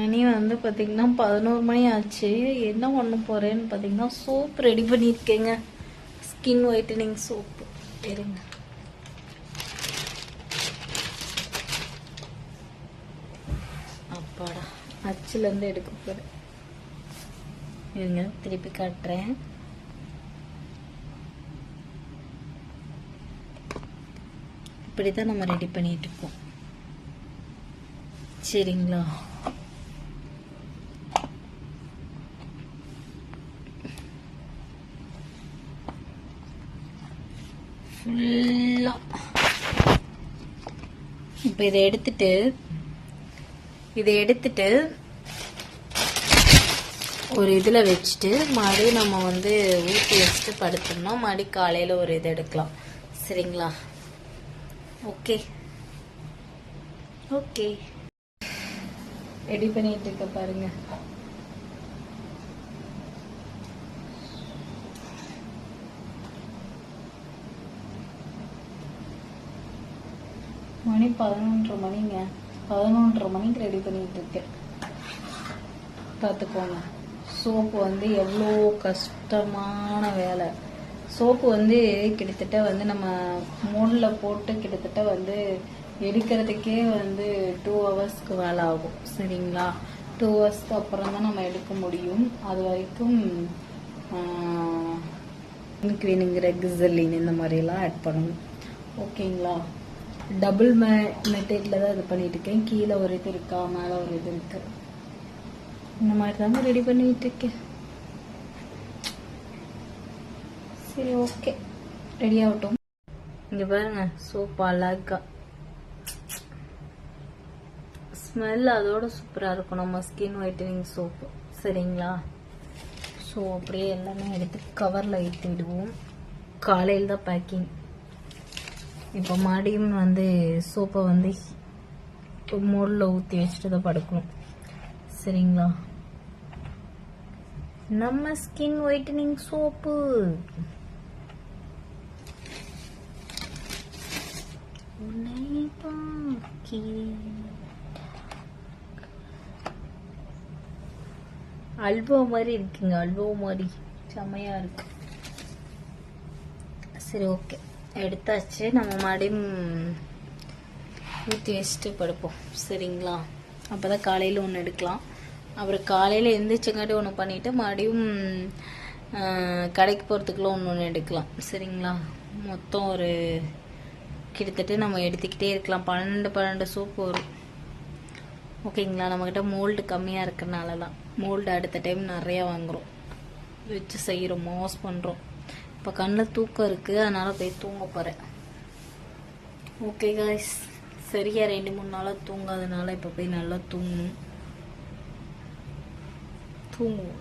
மணி வந்து பார்த்தீங்கன்னா பதினோரு மணி ஆச்சு. என்ன பண்ண போகிறேன்னு பார்த்தீங்கன்னா soap ready பண்ணியிருக்கேங்க. Skin whitening soap. இருங்க அப்பாடா அச்சுலேருந்து எடுக்க போகிறேன் இருங்க திருப்பி காட்டுறேன். இப்படி தான் நம்ம ரெடி பண்ணிட்டு இருக்கோம். சரிங்களா? ஃபுல்லாக இப்போ இதை எடுத்துட்டு இதை எடுத்துட்டு ஒரு இதில் வச்சுட்டு மறுபடியும் நம்ம வந்து ஊற்றி வச்சுட்டு படுத்தோம்னா மறுபடியும் காலையில் ஒரு இது எடுக்கலாம். சரிங்களா? ஓகே. ஓகே. ரெடி பண்ணிட்டு இருக்க பாருங்க. மணி பதினொன்றரை மணிங்க. பதினொன்றரை மணிக்கு ரெடி பண்ணிட்டு இருக்கேன். பார்த்துக்கோங்க. சோப்பு வந்து எவ்வளோ கஷ்டமான வேலை. சோப்பு வந்து கிட்டத்தட்ட வந்து நம்ம மூடில் போட்டு கிட்டத்தட்ட வந்து எடுக்கிறதுக்கே வந்து டூ ஹவர்ஸ்க்கு வேலை ஆகும். சரிங்களா? டூ ஹவர்ஸ்க்கு அப்புறம் தான் நம்ம எடுக்க முடியும். அது வரைக்கும் எனக்கு வேணுங்கிற கிசலின் இந்த மாதிரிலாம் ஆட் பண்ணணும். ஓகேங்களா? டபுள் மெ மெத்தடில் தான் இது பண்ணிட்டு இருக்கேன் கீழே ஒரு இது இருக்கா மேலே ஒரு இது இருக்கு. இந்த மாதிரி தாங்க ரெடி பண்ணிட்டு இருக்கேன் சரி ஓகே ரெடி ஆகட்டும். இங்க பாருங்க சோப்பு அழகா. ஸ்மெல் அதோட சூப்பரா இருக்கும். நம்ம ஸ்கின் ஒயிட்டனிங் சோப்பு சரிங்களா? ஸோ அப்படியே எல்லாமே எடுத்து கவரில் ஏற்றிடுவோம் காலையில் தான் பேக்கிங் இப்போ மறுபடியும் வந்து சோப்பை வந்து மோடில் ஊற்றி வச்சுட்டு தான் படுக்கணும். சரிங்களா? நம்ம ஸ்கின் ஒயிட்டனிங் சோப்பு உன்னை பார்க்கிறேன். அல்வா மாதிரி இருக்குங்க அல்வா மாதிரி. செமையா இருக்கு. சரி ஓகே எடுத்தாச்சு. நம்ம மறுபடியும் ஊற்றி வச்சுட்டு படுப்போம். சரிங்களா? அப்போ தான் காலையில் ஒன்று எடுக்கலாம். அப்புறம் காலையில் எந்திரிச்சங்காட்டி ஒன்று பண்ணிவிட்டு மறுபடியும் கடைக்கு போகிறதுக்குள்ள ஒன்று ஒன்று எடுக்கலாம். சரிங்களா? மொத்தம் ஒரு கிட்டத்தட்ட நம்ம எடுத்துக்கிட்டே இருக்கலாம். பன்னெண்டு பன்னெண்டு சோப்பு வரும். ஓகேங்களா? நம்மக்கிட்ட மோல்டு கம்மியாக இருக்கிறனால தான் மோல்டு அடுத்த டைம் நிறையா வாங்குகிறோம் வச்சு செய்கிறோம் மாஸ் பண்ணுறோம் இப்போ கண்ணில் தூக்கம் இருக்குது அதனால் போய் தூங்க போகிறேன் ஓகே காய்ஸ் சரியா ரெண்டு மூணு நாளாக தூங்காதனால இப்போ போய் நல்லா தூங்கணும். தூங்குவோம்.